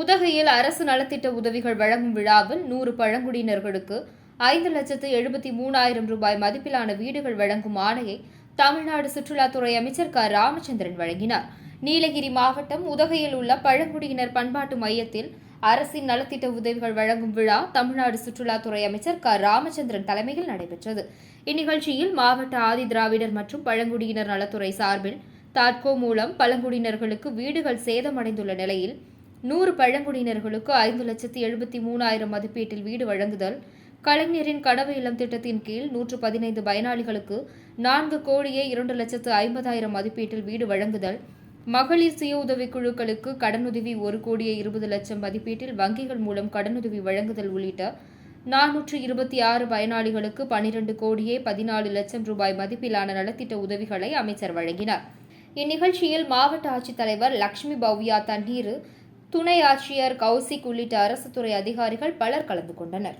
உதகையில் அரசு நலத்திட்ட உதவிகள் வழங்கும் விழாவில் நூறு பழங்குடியினர்களுக்கு ஐந்து லட்சத்து எழுபத்தி மூணாயிரம் ரூபாய் மதிப்பிலான வீடுகள் வழங்கும் ஆணையை தமிழ்நாடு சுற்றுலாத்துறை அமைச்சர் க. ராமச்சந்திரன் வழங்கினார். நீலகிரி மாவட்டம் உதகையில் உள்ள பழங்குடியினர் பண்பாட்டு மையத்தில் அரசின் நலத்திட்ட உதவிகள் வழங்கும் விழா தமிழ்நாடு சுற்றுலாத்துறை அமைச்சர் க. ராமச்சந்திரன் தலைமையில் நடைபெற்றது. இந்நிகழ்ச்சியில் மாவட்ட ஆதி திராவிடர் மற்றும் பழங்குடியினர் நலத்துறை சார்பில் தாட்கோ மூலம் பழங்குடியினர்களுக்கு வீடுகள் சேதமடைந்துள்ள நிலையில் நூறு பழங்குடியினர்களுக்கு ஐந்து லட்சத்தி எழுபத்தி மூணாயிரம் மதிப்பீட்டில் வீடு வழங்குதல். கலைஞரின் கனவு இல்லம் திட்டத்தின் கீழ் நூற்று பதினைந்து பயனாளிகளுக்கு நான்கு கோடியே இரண்டு லட்சத்து ஐம்பதாயிரம் மதிப்பீட்டில் வீடு வழங்குதல். மகளிர் சுய உதவிக் குழுக்களுக்கு கடனுதவி ஒரு கோடியே இருபது லட்சம் மதிப்பீட்டில் வங்கிகள் மூலம் கடனுதவி வழங்குதல் உள்ளிட்ட நானூற்று இருபத்தி ஆறு பயனாளிகளுக்கு பனிரெண்டு கோடியே பதினாலு லட்சம் ரூபாய் மதிப்பிலான நலத்திட்ட உதவிகளை அமைச்சர் வழங்கினார். இந்நிகழ்ச்சியில் மாவட்ட ஆட்சித்தலைவர் லக்ஷ்மி பவ்யா தண்ணீர் துணை ஆட்சியர் கௌசிக் உள்ளிட்ட அரசு துறை அதிகாரிகள் பலர் கலந்து கொண்டனர்.